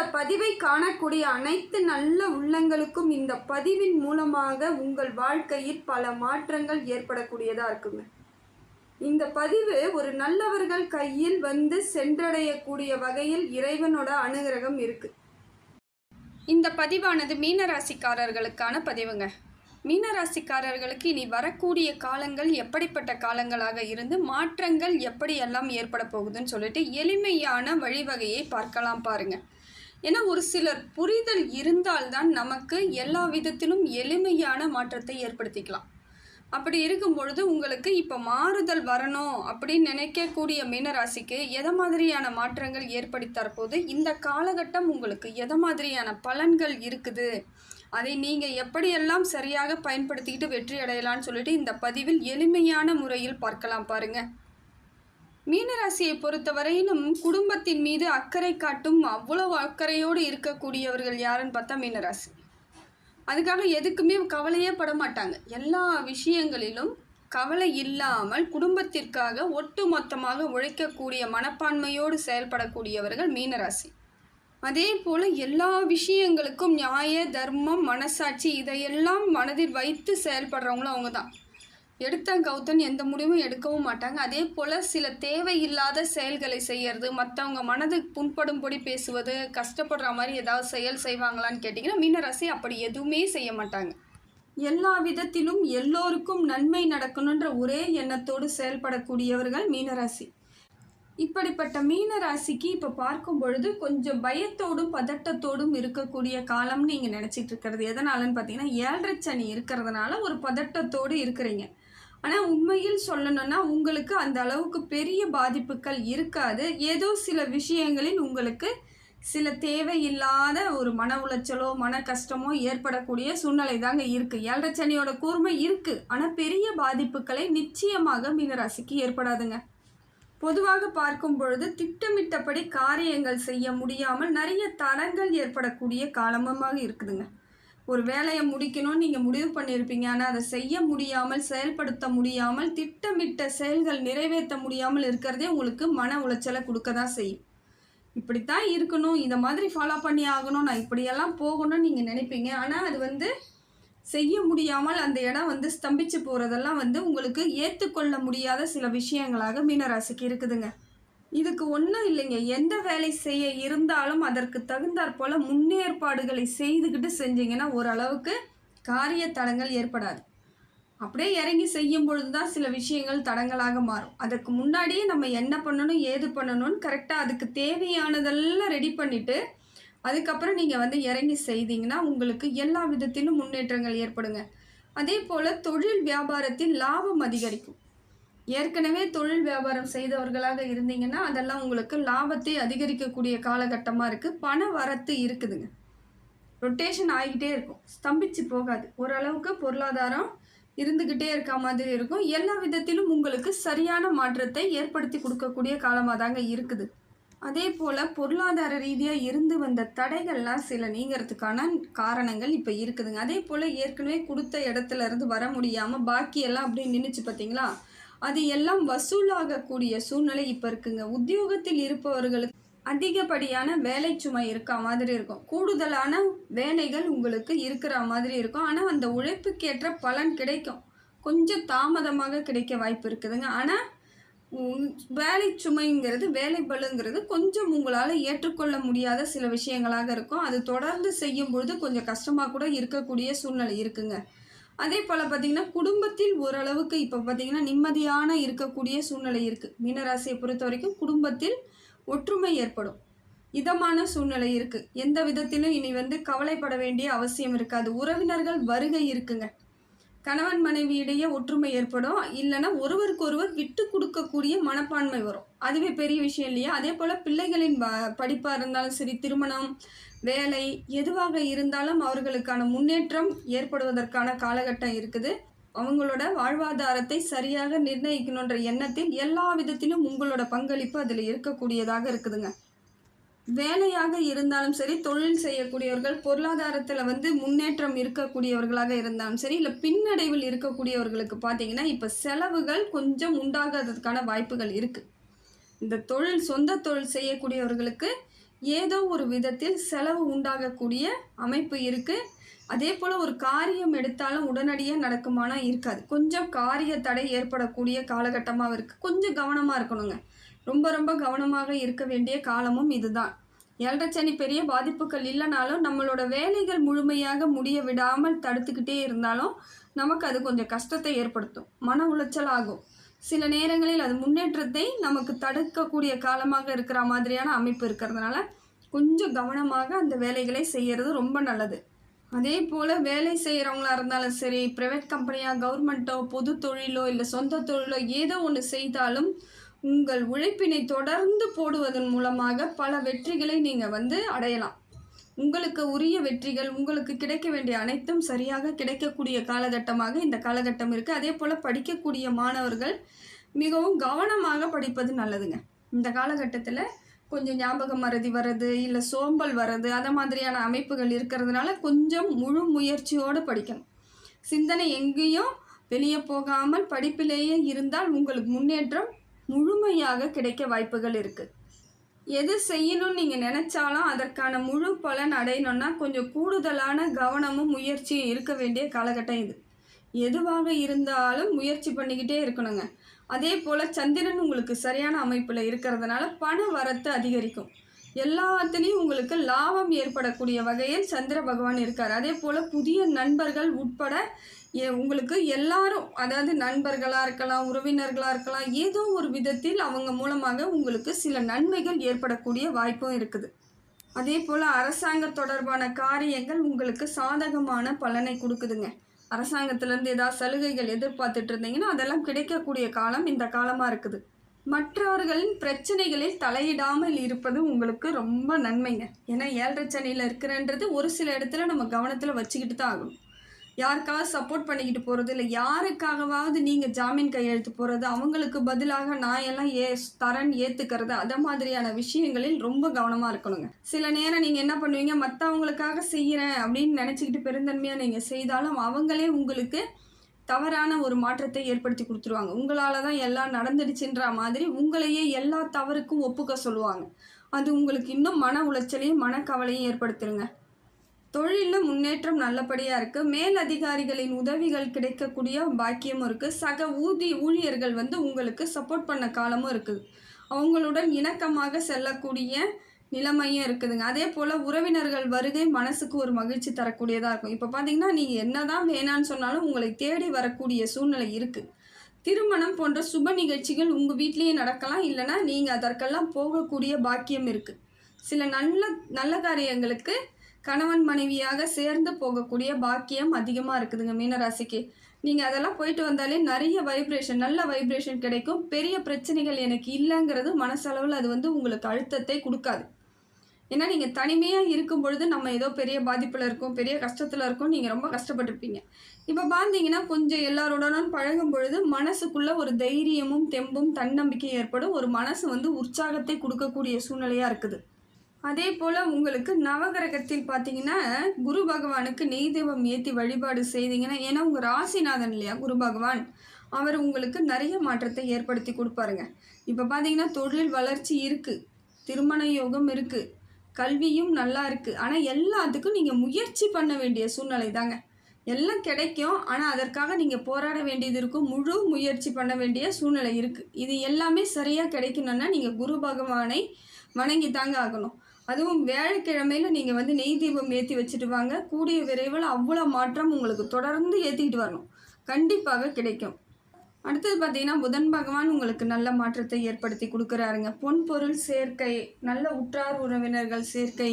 இந்த பதிவை காணக்கூடிய அனைத்து நல்ல உள்ளங்களுக்கும் இந்த பதிவின் மூலமாக உங்கள் வாழ்க்கையில் பல மாற்றங்கள் ஏற்படக்கூடியதாக இருக்குங்க. இந்த பதிவு ஒரு நல்லவர்கள் கையில் வந்து சென்றடையக்கூடிய வகையில் இறைவனோட அனுகிரகம் இருக்கு. இந்த பதிவானது மீனராசிக்காரர்களுக்கான பதிவுங்க. மீனராசிக்காரர்களுக்கு இனி வரக்கூடிய காலங்கள் எப்படிப்பட்ட காலங்களாக இருந்து மாற்றங்கள் எப்படியெல்லாம் ஏற்பட போகுதுன்னு சொல்லிட்டு எளிமையான வழிவகையை பார்க்கலாம் பாருங்கள் ஏன்னா ஒரு சிலர் புரிதல் இருந்தால்தான் நமக்கு எல்லா விதத்திலும் எளிமையான மாற்றத்தை ஏற்படுத்திக்கலாம். அப்படி இருக்கும் பொழுது உங்களுக்கு இப்போ மாறுதல் வரணும் அப்படின்னு நினைக்கக்கூடிய மீனராசிக்கு எதை மாதிரியான மாற்றங்கள் ஏற்படுத்தி தரப்போது இந்த காலகட்டம் உங்களுக்கு எதை மாதிரியான பலன்கள் இருக்குது? அதை நீங்கள் எப்படியெல்லாம் சரியாக பயன்படுத்திக்கிட்டு வெற்றி அடையலாம்னு சொல்லிட்டு இந்த பதிவில் எளிமையான முறையில் பார்க்கலாம் பாருங்கள் மீனராசியை பொறுத்தவரையிலும் குடும்பத்தின் மீது அக்கறை காட்டும் அவ்வளவு அக்கறையோடு இருக்கக்கூடியவர்கள் யாருன்னு பார்த்தா மீனராசி. அதுக்காக எதுக்குமே கவலையே பட மாட்டாங்க. எல்லா விஷயங்களிலும் கவலை இல்லாமல் குடும்பத்திற்காக ஒட்டுமொத்தமாக உழைக்கக்கூடிய மனப்பான்மையோடு செயல்படக்கூடியவர்கள் மீனராசி. அதே போல் எல்லா விஷயங்களுக்கும் நியாய தர்மம் மனசாட்சி இதையெல்லாம் மனதில் வைத்து செயல்படுறவங்களும் அவங்க தான் எடுத்தன் கௌதன் எந்த முடிவும் எடுக்கவும் மாட்டாங்க. அதே போல் சில தேவையில்லாத செயல்களை செய்யறது மற்றவங்க மனதுக்கு புண்படும்படி பேசுவது கஷ்டப்படுற மாதிரி ஏதாவது செயல் செய்வாங்களான்னு கேட்டிங்கன்னா மீனராசி அப்படி எதுவுமே செய்ய மாட்டாங்க. எல்லா விதத்திலும் எல்லோருக்கும் நன்மை நடக்கணுன்ற ஒரே எண்ணத்தோடு செயல்படக்கூடியவர்கள் மீனராசி. இப்படிப்பட்ட மீன ராசிக்கு இப்போ பார்க்கும் பொழுது கொஞ்சம் பயத்தோடும் பதட்டத்தோடும் இருக்கக்கூடிய காலம்னு நீங்கள் நினச்சிட்டு இருக்கிறது. எதனாலன்னு பார்த்தீங்கன்னா ஏழரை சனி இருக்கிறதுனால ஒரு பதட்டத்தோடு இருக்கிறீங்க. ஆனால் உண்மையில் சொல்லணும்னா உங்களுக்கு அந்த அளவுக்கு பெரிய பாதிப்புகள் இருக்காது. ஏதோ சில விஷயங்களில் உங்களுக்கு சில தேவையில்லாத ஒரு மன உளைச்சலோ மன கஷ்டமோ ஏற்படக்கூடிய சூழ்நிலை தாங்க இருக்குது ஏழரை சனியோட கூர்மை இருக்குது ஆனால் பெரிய பாதிப்புகளை நிச்சயமாக மீனராசிக்கு ஏற்படாதுங்க. பொதுவாக பார்க்கும் பொழுது திட்டமிட்டபடி காரியங்கள் செய்ய முடியாமல் நிறைய தடங்கள் ஏற்படக்கூடிய காலமாக இருக்குதுங்க. ஒரு வேலையை முடிக்கணும்னு நீங்கள் முடிவு பண்ணியிருப்பீங்க. ஆனால் அதை செய்ய முடியாமல் செயல்படுத்த முடியாமல் திட்டமிட்ட செயல்கள் நிறைவேற்ற முடியாமல் இருக்கிறதே உங்களுக்கு மன உளைச்சலை கொடுக்க தான் செய்யும். இப்படித்தான் இருக்கணும். இந்த மாதிரி ஃபாலோ பண்ணி ஆகணும். நான் இப்படியெல்லாம் போகணும்னு நீங்கள் நினைப்பீங்க. ஆனால் அது வந்து செய்ய முடியாமல் அந்த இடம் வந்து ஸ்தம்பிச்சு போகிறதெல்லாம் வந்து உங்களுக்கு ஏற்றுக்கொள்ள முடியாத சில விஷயங்களாக மீனராசிக்கு இருக்குதுங்க. இதுக்கு ஒன்றும் இல்லைங்க. எந்த வேலை செய்ய இருந்தாலும் அதற்கு தகுந்தாற் போல் முன்னேற்பாடுகளை செய்துக்கிட்டு செஞ்சீங்கன்னா ஓரளவுக்கு காரிய தடங்கள் ஏற்படாது. அப்படியே இறங்கி செய்யும் பொழுது தான் சில விஷயங்கள் தடங்களாக மாறும். அதுக்கு முன்னாடியே நம்ம என்ன பண்ணணும் ஏது பண்ணணும்னு கரெக்டாக அதுக்கு தேவையானதெல்லாம் ரெடி பண்ணிவிட்டு அதுக்கப்புறம் நீங்கள் வந்து இறங்கி செய்தீங்கன்னா உங்களுக்கு எல்லா விதத்திலும் முன்னேற்றங்கள் ஏற்படுங்க. அதே போல் தொழில் வியாபாரத்தில் லாபம் அதிகரிக்கும். ஏற்கனவே தொழில் வியாபாரம் செய்தவர்களாக இருந்தீங்கன்னா அதெல்லாம் உங்களுக்கு லாபத்தை அதிகரிக்கக்கூடிய காலகட்டமாக இருக்குது பண வரத்து இருக்குதுங்க. ரொட்டேஷன் ஆகிக்கிட்டே இருக்கும். ஸ்தம்பிச்சு போகாது. ஓரளவுக்கு பொருளாதாரம் இருந்துக்கிட்டே இருக்க மாதிரி இருக்கும். எல்லா விதத்திலும் உங்களுக்கு சரியான மாற்றத்தை ஏற்படுத்தி கொடுக்கக்கூடிய காலமாக தாங்க இருக்குது. அதே போல் பொருளாதார ரீதியாக இருந்து வந்த தடைகள்லாம் சில நீங்கிறதுக்கான காரணங்கள் இப்போ இருக்குதுங்க. அதே போல் ஏற்கனவே கொடுத்த இடத்துல இருந்து வர முடியாமல் பாக்கியெல்லாம் அப்படியே நின்றுச்சு பார்த்தீங்களா அது எல்லாம் வசூலாகக்கூடிய சூழ்நிலை இப்போ இருக்குங்க. உத்தியோகத்தில் இருப்பவர்களுக்கு அதிகப்படியான வேலை சுமை இருக்க மாதிரி இருக்கும். கூடுதலான வேலைகள் உங்களுக்கு இருக்கிற மாதிரி இருக்கும். ஆனால் அந்த உழைப்புக்கேற்ற பலன் கிடைக்கும். கொஞ்சம் தாமதமாக கிடைக்க வாய்ப்பு இருக்குதுங்க. ஆனால் வேலை சுமைங்கிறது வேலை பலுங்கிறது கொஞ்சம் உங்களால் ஏற்றுக்கொள்ள முடியாத சில விஷயங்களாக இருக்கும். அது தொடர்ந்து செய்யும் பொழுது கொஞ்சம் கஷ்டமாக கூட இருக்கக்கூடிய சூழ்நிலை இருக்குங்க. அதே போல் பார்த்திங்கன்னா குடும்பத்தில் ஓரளவுக்கு இப்போ பார்த்திங்கன்னா நிம்மதியான இருக்கக்கூடிய சூழ்நிலை இருக்குது மீனராசியை பொறுத்த வரைக்கும் குடும்பத்தில் ஒற்றுமை ஏற்படும். இதமான சூழ்நிலை இருக்குது எந்த விதத்திலும் இனி வந்து கவலைப்பட வேண்டிய அவசியம் இருக்காது. உறவினர்கள் வருகை இருக்குங்க. கணவன் மனைவியிடையே ஒற்றுமை ஏற்படும். இல்லைன்னா ஒருவருக்கு ஒருவர் விட்டு கொடுக்கக்கூடிய மனப்பான்மை வரும். அதுவே பெரிய விஷயம் இல்லையா? அதே போல் பிள்ளைகளின் ப படிப்பாக இருந்தாலும் சரி திருமணம் வேலை எதுவாக இருந்தாலும் அவர்களுக்கான முன்னேற்றம் ஏற்படுவதற்கான காலகட்டம் இருக்குது. அவங்களோட வாழ்வாதாரத்தை சரியாக நிர்ணயிக்கணுன்ற எண்ணத்தில் எல்லா விதத்திலும் உங்களோட பங்களிப்பு அதில் இருக்கக்கூடியதாக இருக்குதுங்க. வேலையாக இருந்தாலும் சரி தொழில் செய்யக்கூடியவர்கள் பொருளாதாரத்தில் வந்து முன்னேற்றம் இருக்கக்கூடியவர்களாக இருந்தாலும் சரி இல்லை பின்னடைவில் இருக்கக்கூடியவர்களுக்கு பார்த்தீங்கன்னா இப்போ செலவுகள் கொஞ்சம் உண்டாகாததுக்கான வாய்ப்புகள் இருக்குது இந்த தொழில் சொந்த தொழில் செய்யக்கூடியவர்களுக்கு ஏதோ ஒரு விதத்தில் செலவு உண்டாகக்கூடிய அமைப்பு இருக்குது அதே போல் ஒரு காரியம் எடுத்தாலும் உடனடியாக நடக்குமானா இருக்காது. கொஞ்சம் காரிய தடை ஏற்படக்கூடிய காலகட்டமாக இருக்குது கொஞ்சம் கவனமாக இருக்கணுங்க. ரொம்ப ரொம்ப கவனமாக இருக்க வேண்டிய காலமும் இதுதான். ஏழரை சனி பெரிய பாதிப்புகள் இல்லைனாலும் நம்மளோட வேலைகள் முழுமையாக முடிய விடாமல் தடுத்துக்கிட்டே இருந்தாலும் நமக்கு அது கொஞ்சம் கஷ்டத்தை ஏற்படுத்தும். மன உளைச்சல் ஆகும். சில நேரங்களில் அது முன்னேற்றத்தை நமக்கு தடுக்கக்கூடிய காலமாக இருக்கிற மாதிரியான அமைப்பு இருக்கிறதுனால கொஞ்சம் கவனமாக அந்த வேலைகளை செய்கிறது ரொம்ப நல்லது. அதே போல் வேலை செய்கிறவங்களா இருந்தாலும் சரி ப்ரைவேட் கம்பெனியாக கவர்மெண்ட்டோ பொது தொழிலோ இல்லை சொந்த தொழிலோ ஏதோ ஒன்று செய்தாலும் உங்கள் உழைப்பினை தொடர்ந்து போடுவதன் மூலமாக பல வெற்றிகளை நீங்கள் வந்து அடையலாம். உங்களுக்கு உரிய வெற்றிகள் உங்களுக்கு கிடைக்க வேண்டிய அனைத்தும் சரியாக கிடைக்கக்கூடிய காலகட்டமாக இந்த காலகட்டம் இருக்குது அதே போல் படிக்கக்கூடிய மாணவர்கள் மிகவும் கவனமாக படிப்பது நல்லதுங்க. இந்த காலகட்டத்தில் கொஞ்சம் ஞாபக மறதி வர்றது இல்லை சோம்பல் வர்றது அந்த மாதிரியான அமைப்புகள் இருக்கிறதுனால கொஞ்சம் முழு முயற்சியோடு படிக்கணும். சிந்தனை எங்கேயும் வெளியே போகாமல் படிப்பிலேயே இருந்தால் உங்களுக்கு முன்னேற்றம் முழுமையாக கிடைக்க வாய்ப்புகள் இருக்குது எது செய்யணும்னு நீங்கள் நினச்சாலும் அதற்கான முழு பலன் அடையணும்னா கொஞ்சம் கூடுதலான கவனமும் முயற்சியும் இருக்க வேண்டிய காலகட்டம் இது. எதுவாக இருந்தாலும் முயற்சி பண்ணிக்கிட்டே இருக்கணுங்க. அதே போல் சந்திரன் உங்களுக்கு சரியான அமைப்பில் இருக்கிறதுனால பண வரத்து அதிகரிக்கும். எல்லாத்துலேயும் உங்களுக்கு லாபம் ஏற்படக்கூடிய வகையில் சந்திர பகவான் இருக்கார். அதே போல் புதிய நண்பர்கள் உட்பட உங்களுக்கு எல்லாரும் அதாவது நண்பர்களாக இருக்கலாம் உறவினர்களாக இருக்கலாம் ஏதோ ஒரு விதத்தில் அவங்க மூலமாக உங்களுக்கு சில நன்மைகள் ஏற்படக்கூடிய வாய்ப்பும் இருக்குது. அதே போல் அரசாங்க தொடர்பான காரியங்கள் உங்களுக்கு சாதகமான பலனை கொடுக்குதுங்க. அரசாங்கத்திலேருந்து ஏதாவது சலுகைகள் எதிர்பார்த்துட்டு இருந்தீங்கன்னா அதெல்லாம் கிடைக்கக்கூடிய காலம் இந்த காலமாக இருக்குது. மற்றவர்களின் பிரச்சனைகளில் தலையிடாமல் இருப்பது உங்களுக்கு ரொம்ப நன்மைங்க. ஏன்னா ஏழரை சனியில் இருக்கிறன்றது ஒரு சில இடத்துல நம்ம கவனத்தில் வச்சுக்கிட்டு தான் ஆகணும். யாருக்காவது சப்போர்ட் பண்ணிக்கிட்டு போகிறது இல்லை யாருக்காகவாவது நீங்கள் ஜாமீன் கையெழுத்து போகிறது அவங்களுக்கு பதிலாக நான் எல்லாம் ஏ தரன் ஏற்றுக்கிறது அதை மாதிரியான விஷயங்களில் ரொம்ப கவனமாக இருக்கணுங்க. சில நேரம் நீங்கள் என்ன பண்ணுவீங்க மற்றவங்களுக்காக செய்கிறேன் அப்படின்னு நினச்சிக்கிட்டு பெருந்தன்மையாக நீங்கள் செய்தாலும் அவங்களே உங்களுக்கு தவறான ஒரு மாற்றத்தை ஏற்படுத்தி கொடுத்துருவாங்க. உங்களால் தான் எல்லாம் நடந்துடுச்சுன்ற மாதிரி உங்களையே எல்லா தவறுக்கும் ஒப்புக்க சொல்லுவாங்க. அது உங்களுக்கு இன்னும் மன உளைச்சலையும் மனக்கவலையும் ஏற்படுத்துருங்க. தொழிலில் முன்னேற்றம் நல்லபடியாக இருக்குது மேல் அதிகாரிகளின் உதவிகள் கிடைக்கக்கூடிய பாக்கியமும் இருக்குது சக ஊதி ஊழியர்கள் வந்து உங்களுக்கு சப்போர்ட் பண்ண காலமும் இருக்குது. அவங்களுடன் இணக்கமாக செல்லக்கூடிய நிலைமையும் இருக்குதுங்க. அதே போல் உறவினர்கள் வருகை மனசுக்கு ஒரு மகிழ்ச்சி தரக்கூடியதாக இருக்கும். இப்போ பார்த்தீங்கன்னா நீங்கள் என்னதான் வேணான்னு சொன்னாலும் உங்களை தேடி வரக்கூடிய சூழ்நிலை இருக்குது திருமணம் போன்ற சுப நிகழ்ச்சிகள் உங்கள் வீட்லேயே நடக்கலாம். இல்லைன்னா நீங்கள் அதற்கெல்லாம் போகக்கூடிய பாக்கியம் இருக்குது சில நல்ல நல்ல காரியங்களுக்கு கணவன் மனைவியாக சேர்ந்து போகக்கூடிய பாக்கியம் அதிகமாக இருக்குதுங்க மீனராசிக்கு. நீங்கள் அதெல்லாம் போயிட்டு வந்தாலே நிறைய வைப்ரேஷன் நல்ல வைப்ரேஷன் கிடைக்கும். பெரிய பிரச்சனைகள் எனக்கு இல்லைங்கிறது மனசளவில் அது வந்து உங்களுக்கு அழுத்தத்தை கொடுக்காது. ஏன்னா நீங்கள் தனிமையாக இருக்கும் பொழுது நம்ம ஏதோ பெரிய பாதிப்பில் இருக்கோம் பெரிய கஷ்டத்தில் இருக்கோம் நீங்கள் ரொம்ப கஷ்டப்பட்டிருப்பீங்க. இப்போ பார்த்தீங்கன்னா கொஞ்சம் எல்லாரோடனும் பழகும் பொழுது மனசுக்குள்ள ஒரு தைரியமும் தெம்பும் தன்னம்பிக்கையும் ஏற்படும். ஒரு மனசு வந்து உற்சாகத்தை கொடுக்கக்கூடிய சூழ்நிலையாக இருக்குது. அதே போல் உங்களுக்கு நவகிரகத்தில் பார்த்தீங்கன்னா குரு பகவானுக்கு நெய் தெய்வம் ஏற்றி வழிபாடு செய்தீங்கன்னா ஏன்னா உங்கள் ராசிநாதன் இல்லையா குரு பகவான் அவர் உங்களுக்கு நிறைய மாற்றத்தை ஏற்படுத்தி கொடுப்பாருங்க. இப்போ பார்த்தீங்கன்னா தொழில் வளர்ச்சி இருக்குது திருமண யோகம் இருக்குது கல்வியும் நல்லா இருக்குது ஆனால் எல்லாத்துக்கும் நீங்கள் முயற்சி பண்ண வேண்டிய சூழ்நிலை தாங்க எல்லாம் கிடைக்கும். ஆனால் அதற்காக நீங்கள் போராட வேண்டியது இருக்கும். முழு முயற்சி பண்ண வேண்டிய சூழ்நிலை இருக்குது இது எல்லாமே சரியாக கிடைக்கணும்னா நீங்கள் குரு பகவானை வணங்கி தாங்க ஆகணும். அதுவும் வியாழக்கிழமையில நீங்கள் வந்து நெய் தீபம் ஏற்றி வச்சுட்டு வாங்க. கூடிய விரைவில் அவ்வளோ மாற்றம் உங்களுக்கு தொடர்ந்து ஏற்றிக்கிட்டு வரணும். கண்டிப்பாக கிடைக்கும். அடுத்தது பார்த்தீங்கன்னா புதன் பகவான் உங்களுக்கு நல்ல மாற்றத்தை ஏற்படுத்தி கொடுக்குறாருங்க. பொன் பொருள் சேர்க்கை நல்ல உற்றார் உறவினர்கள் சேர்க்கை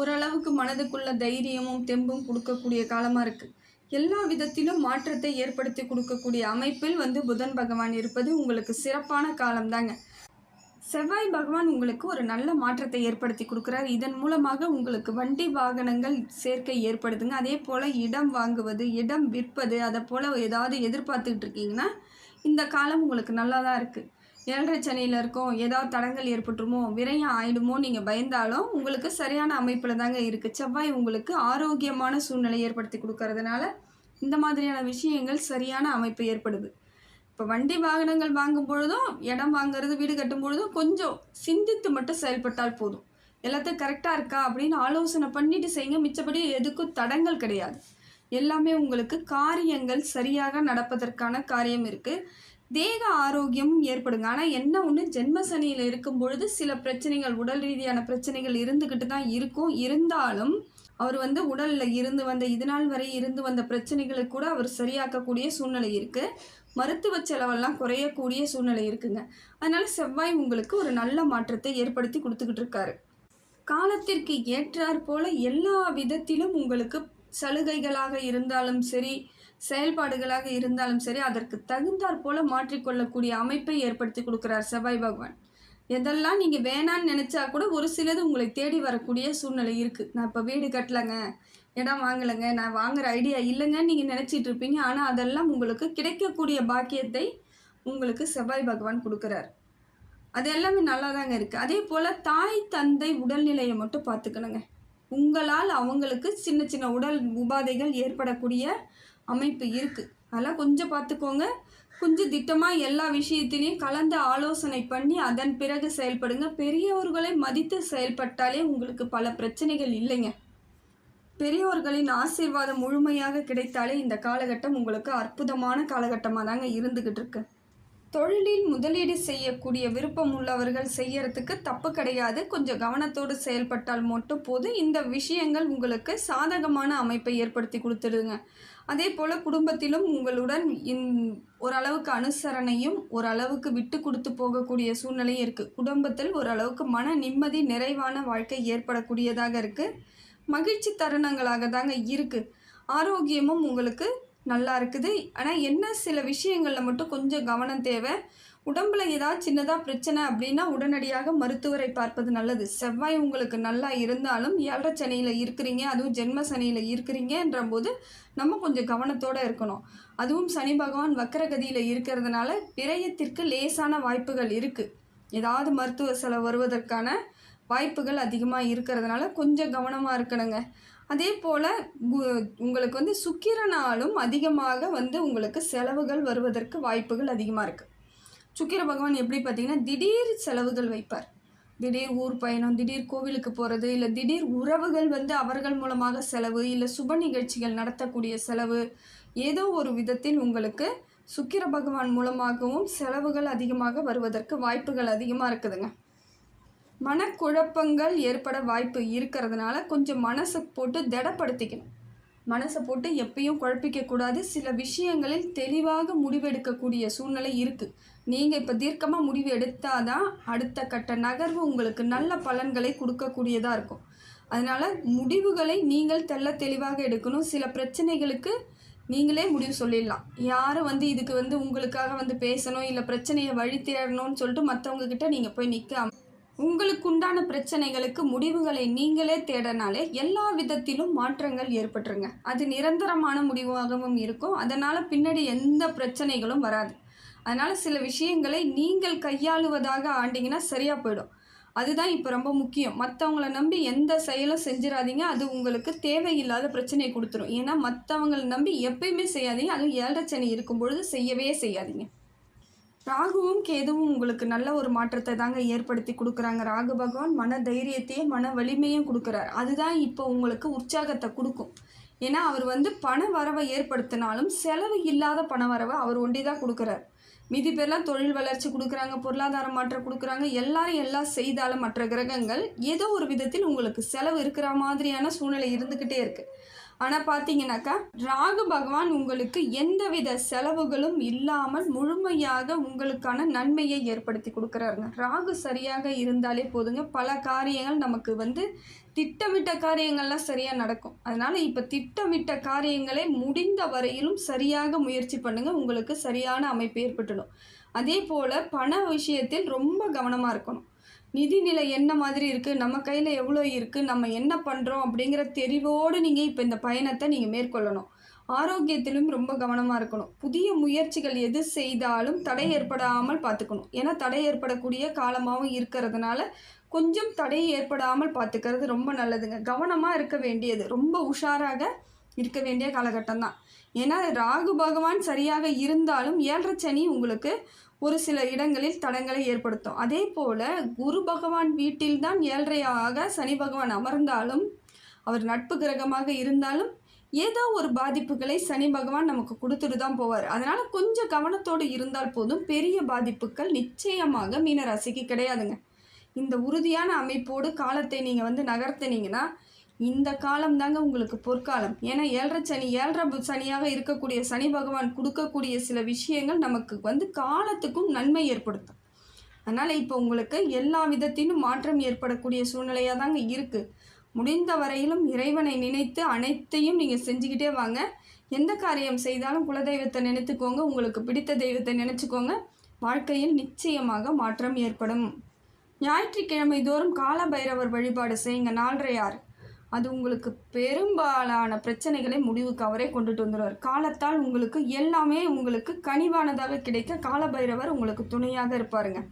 ஓரளவுக்கு மனதுக்குள்ள தைரியமும் தெம்பும் கொடுக்கக்கூடிய காலமாக இருக்குது எல்லா விதத்திலும் மாற்றத்தை ஏற்படுத்தி கொடுக்கக்கூடிய அமைப்பில் வந்து புதன் பகவான் இருப்பது உங்களுக்கு சிறப்பான காலம்தாங்க. செவ்வாய் பகவான் உங்களுக்கு ஒரு நல்ல மாற்றத்தை ஏற்படுத்தி கொடுக்குறார். இதன் மூலமாக உங்களுக்கு வண்டி வாகனங்கள் சேர்க்கை ஏற்படுதுங்க. அதே போல் இடம் வாங்குவது இடம் விற்பது அதை போல் ஏதாவது எதிர்பார்த்துக்கிட்டு இருக்கீங்கன்னா இந்த காலம் உங்களுக்கு நல்லா தான் இருக்குது ஏழரை சனியில் இருக்கோம். ஏதாவது தடங்கள் ஏற்பட்டுருமோ விரயம் ஆயிடுமோ நீங்கள் பயந்தாலும் உங்களுக்கு சரியான அமைப்பில் தாங்க இருக்குது செவ்வாய் உங்களுக்கு ஆரோக்கியமான சூழ்நிலை ஏற்படுத்தி கொடுக்கறதுனால இந்த மாதிரியான விஷயங்கள் சரியான அமைப்பு ஏற்படுது. இப்போ வண்டி வாகனங்கள் வாங்கும் பொழுதும் இடம் வாங்குறது வீடு கட்டும் பொழுதும் கொஞ்சம் சிந்தித்து மட்டும் செயல்பட்டால் போதும். எல்லாத்தையும் கரெக்டாக இருக்கா அப்படின்னு ஆலோசனை பண்ணிட்டு செய்யுங்க. மிச்சப்படி எதுக்கும் தடங்கள் கிடையாது. எல்லாமே உங்களுக்கு காரியங்கள் சரியாக நடப்பதற்கான காரியம் இருக்குது தேக ஆரோக்கியம் ஏற்படுங்க. ஆனால் என்ன ஒன்று ஜென்ம சனியில் இருக்கும் பொழுது சில பிரச்சனைகள் உடல் ரீதியான பிரச்சனைகள் இருந்துக்கிட்டு தான் இருக்கும். இருந்தாலும் அவர் வந்து உடலில் இருந்து வந்த இது நாள் வரை இருந்து வந்த பிரச்சனைகளை கூட அவர் சரியாக்கக்கூடிய சூழ்நிலை இருக்குது மருத்துவ செலவெல்லாம் குறையக்கூடிய சூழ்நிலை இருக்குங்க. அதனால் செவ்வாய் உங்களுக்கு ஒரு நல்ல மாற்றத்தை ஏற்படுத்தி கொடுத்துக்கிட்டு இருக்காரு. காலத்திற்கு ஏற்றாற்போல் எல்லா விதத்திலும் உங்களுக்கு சலுகைகளாக இருந்தாலும் சரி செயல்பாடுகளாக இருந்தாலும் சரி அதற்கு தகுந்தாற் போல மாற்றிக்கொள்ளக்கூடிய அமைப்பை ஏற்படுத்தி கொடுக்குறார் செவ்வாய் பகவான். எதெல்லாம் நீங்கள் வேணான்னு நினச்சா கூட ஒரு சிலது உங்களை தேடி வரக்கூடிய சூழ்நிலை இருக்குது நான் இப்போ வீடு கட்டலைங்க இடம் வாங்கலைங்க நான் வாங்குற ஐடியா இல்லைங்கன்னு நீங்கள் நினச்சிட்டு இருப்பீங்க. ஆனால் அதெல்லாம் உங்களுக்கு கிடைக்கக்கூடிய பாக்கியத்தை உங்களுக்கு செவ்வாய் பகவான் கொடுக்குறார். அது எல்லாமே நல்லா தாங்க இருக்குது அதே போல் தாய் தந்தை உடல்நிலையை மட்டும் பார்த்துக்கணுங்க. உங்களால் அவங்களுக்கு சின்ன சின்ன உடல் உபாதைகள் ஏற்படக்கூடிய அமைப்பு இருக்குது அதெல்லாம் கொஞ்சம் பார்த்துக்கோங்க. கொஞ்சம் திட்டமாக எல்லா விஷயத்திலையும் கலந்து ஆலோசனை பண்ணி அதன் பிறகு செயல்படுங்க. பெரியவர்களை மதித்து செயல்பட்டாலே உங்களுக்கு பல பிரச்சனைகள் இல்லைங்க. பெரியோர்களின் ஆசீர்வாதம் முழுமையாக கிடைத்தாலே இந்த காலகட்டம் உங்களுக்கு அற்புதமான காலகட்டமாக தாங்க இருந்துக்கிட்டு இருக்கு. தொழிலில் முதலீடு செய்யக்கூடிய விருப்பம் உள்ளவர்கள் செய்யறதுக்கு தப்பு கிடையாது. கொஞ்சம் கவனத்தோடு செயல்பட்டால் மட்டும் போது இந்த விஷயங்கள் உங்களுக்கு சாதகமான அமைப்பை ஏற்படுத்தி கொடுத்துடுங்க அதே போல் குடும்பத்திலும் உங்களுடன் இன் ஓரளவுக்கு அனுசரணையும் ஓரளவுக்கு விட்டு கொடுத்து போகக்கூடிய சூழ்நிலையும் இருக்குது குடும்பத்தில் ஓரளவுக்கு மன நிம்மதி நிறைவான வாழ்க்கை ஏற்படக்கூடியதாக இருக்குது மகிழ்ச்சி தருணங்களாக தாங்க இருக்குது ஆரோக்கியமும் உங்களுக்கு நல்லா இருக்குது. ஆனால் என்ன சில விஷயங்களில் மட்டும் கொஞ்சம் கவனம் தேவை. உடம்புல ஏதாவது சின்னதாக பிரச்சனை அப்படின்னா உடனடியாக மருத்துவரை பார்ப்பது நல்லது. செவ்வாய் உங்களுக்கு நல்லா இருந்தாலும் ஏழரை சனியில் இருக்கிறீங்க அதுவும் ஜென்ம சனியில் இருக்கிறீங்கன்ற போது நம்ம கொஞ்சம் கவனத்தோடு இருக்கணும். அதுவும் சனி பகவான் வக்கரகதியில் இருக்கிறதுனால விரயத்திற்கு லேசான வாய்ப்புகள் இருக்குது ஏதாவது மருத்துவ செலவு வருவதற்கான வாய்ப்புகள் அதிகமாக இருக்கிறதுனால கொஞ்சம் கவனமாக இருக்கணுங்க. அதே போல் உங்களுக்கு வந்து சுக்கிரனாலும் அதிகமாக வந்து உங்களுக்கு செலவுகள் வருவதற்கு வாய்ப்புகள் அதிகமாக இருக்குது சுக்கிர பகவான் எப்படி பார்த்தீங்கன்னா திடீர் செலவுகள் வைப்பார். திடீர் ஊர் பயணம் திடீர் கோவிலுக்கு போகிறது இல்லை திடீர் உறவுகள் வந்து அவர்கள் மூலமாக செலவு இல்லை சுப நிகழ்ச்சிகள் நடத்தக்கூடிய செலவு ஏதோ ஒரு விதத்தில் உங்களுக்கு சுக்கிர பகவான் மூலமாகவும் செலவுகள் அதிகமாக வருவதற்கு வாய்ப்புகள் அதிகமாக இருக்குதுங்க. மனக்குழப்பங்கள் ஏற்பட வாய்ப்பு இருக்கிறதுனால கொஞ்சம் மனசை போட்டு திடப்படுத்திக்கணும். மனசை போட்டு எப்பயும் குழப்பிக்கக்கூடாது சில விஷயங்களில் தெளிவாக முடிவெடுக்கக்கூடிய சூழ்நிலை இருக்குது நீங்கள் இப்போ தீர்க்கமாக முடிவு எடுத்தாதான் அடுத்த கட்ட நகர்வு உங்களுக்கு நல்ல பலன்களை கொடுக்கக்கூடியதாக இருக்கும். அதனால் முடிவுகளை நீங்கள் தெல்ல தெளிவாக எடுக்கணும். சில பிரச்சனைகளுக்கு நீங்களே முடிவு சொல்லிடலாம். யாரும் வந்து இதுக்கு வந்து உங்களுக்காக வந்து பேசணும் இல்லை பிரச்சனையை வழி தேடணும்னு சொல்லிட்டு மற்றவங்கக்கிட்ட நீங்கள் போய் நிற்க உங்களுக்கு உண்டான பிரச்சனைகளுக்கு முடிவுகளை நீங்களே தேடனாலே எல்லா விதத்திலும் மாற்றங்கள் ஏற்பட்டுருங்க. அது நிரந்தரமான முடிவாகவும் இருக்கும். அதனால் பின்னாடி எந்த பிரச்சனைகளும் வராது. அதனால் சில விஷயங்களை நீங்கள் கையாளுவதாக ஆண்டிங்கன்னா சரியாக போயிடும். அதுதான் இப்போ ரொம்ப முக்கியம். மற்றவங்கள நம்பி எந்த செயலும் செஞ்சிடாதீங்க அது உங்களுக்கு தேவையில்லாத பிரச்சனையை கொடுத்துரும். ஏன்னா மற்றவங்களை நம்பி எப்பயுமே செய்யாதீங்க. அதுவும் ஏழரை சனி இருக்கும் பொழுது செய்யவே செய்யாதீங்க. ராகுவும் கேதுவும் உங்களுக்கு நல்ல ஒரு மாற்றத்தை தாங்க ஏற்படுத்தி கொடுக்குறாங்க. ராகு பகவான் மன தைரியத்தையும் மன வலிமையும் கொடுக்குறாரு. அதுதான் இப்போ உங்களுக்கு உற்சாகத்தை கொடுக்கும். ஏன்னா அவர் வந்து பண வரவை ஏற்படுத்தினாலும் செலவு இல்லாத பண வரவை அவர் ஒண்டி தான் கொடுக்குறார். மிதி பேர்லாம் தொழில் வளர்ச்சி கொடுக்குறாங்க பொருளாதார மாற்றம் கொடுக்குறாங்க எல்லாரும் எல்லாம் செய்தாலும் மற்ற கிரகங்கள் ஏதோ ஒரு விதத்தில் உங்களுக்கு செலவு இருக்கிற மாதிரியான சூழ்நிலை இருந்துக்கிட்டே இருக்குது ஆனால் பார்த்தீங்கன்னாக்கா ராகு பகவான் உங்களுக்கு எந்தவித செலவுகளும் இல்லாமல் முழுமையாக உங்களுக்கான நன்மையை ஏற்படுத்தி கொடுக்குறாருங்க. ராகு சரியாக இருந்தாலே போதுங்க. பல காரியங்கள் நமக்கு வந்து திட்டமிட்ட காரியங்கள்லாம் சரியாக நடக்கும். அதனால் இப்போ திட்டமிட்ட காரியங்களை முடிந்த வரையிலும் சரியாக முயற்சி பண்ணுங்கள் உங்களுக்கு சரியான அமைப்பு ஏற்பட்டுடும். அதே போல் பண விஷயத்தில் ரொம்ப கவனமாக இருக்கணும். நிதிநிலை என்ன மாதிரி இருக்குது நம்ம கையில் எவ்வளோ இருக்குது நம்ம என்ன பண்ணுறோம் அப்படிங்கிற தெரிவோடு நீங்கள் இப்போ இந்த பயணத்தை நீங்கள் மேற்கொள்ளணும். ஆரோக்கியத்திலும் ரொம்ப கவனமாக இருக்கணும். புதிய முயற்சிகள் எது செய்தாலும் தடை ஏற்படாமல் பார்த்துக்கணும். ஏன்னா தடை ஏற்படக்கூடிய காலமாகவும் இருக்கிறதுனால கொஞ்சம் தடை ஏற்படாமல் பார்த்துக்கிறது ரொம்ப நல்லதுங்க. கவனமாக இருக்க வேண்டியது ரொம்ப உஷாராக இருக்க வேண்டிய காலகட்டம் தான். ஏன்னா ராகு பகவான் சரியாக இருந்தாலும் ஏழரை சனி உங்களுக்கு ஒரு சில இடங்களில் தடங்களை ஏற்படுத்தும். அதே போல் குரு பகவான் வீட்டில்தான் ஏழ்றையாக சனி பகவான் அமர்ந்தாலும் அவர் நட்பு கிரகமாக இருந்தாலும் ஏதோ ஒரு பாதிப்புகளை சனி பகவான் நமக்கு கொடுத்துட்டு தான் போவார். அதனால் கொஞ்சம் கவனத்தோடு இருந்தால் போதும். பெரிய பாதிப்புகள் நிச்சயமாக மீனராசிக்கு கிடையாதுங்க. இந்த உறுதியான அமைப்போடு காலத்தை நீங்கள் வந்து நகர்த்தினீங்கன்னா இந்த காலம் தாங்க உங்களுக்கு பொற்காலம். ஏன்னா ஏழரை சனி ஏழரை சனியாக இருக்கக்கூடிய சனி பகவான் கொடுக்கக்கூடிய சில விஷயங்கள் நமக்கு வந்து காலத்துக்கும் நன்மை ஏற்படுத்தும். அதனால் இப்போ உங்களுக்கு எல்லா விதத்திலும் மாற்றம் ஏற்படக்கூடிய சூழ்நிலையாக தாங்க இருக்குது முடிந்த வரையிலும் இறைவனை நினைத்து அனைத்தையும் நீங்கள் செஞ்சுக்கிட்டே வாங்க. எந்த காரியம் செய்தாலும் குலதெய்வத்தை நினைத்துக்கோங்க. உங்களுக்கு பிடித்த தெய்வத்தை நினச்சிக்கோங்க. வாழ்க்கையில் நிச்சயமாக மாற்றம் ஏற்படும். ஞாயிற்றுக்கிழமை தோறும் கால பைரவர் வழிபாடு செய்யுங்க. நாலரையார் அது உங்களுக்கு பெரும்பாலான பிரச்சனைகளை முடிவுக்கு அவரே கொண்டுட்டு வந்துடுவார் காலத்தால் உங்களுக்கு எல்லாமே உங்களுக்கு கனிவானதாக கிடைக்க கால பைரவர் உங்களுக்கு துணையாக இருப்பாருங்க.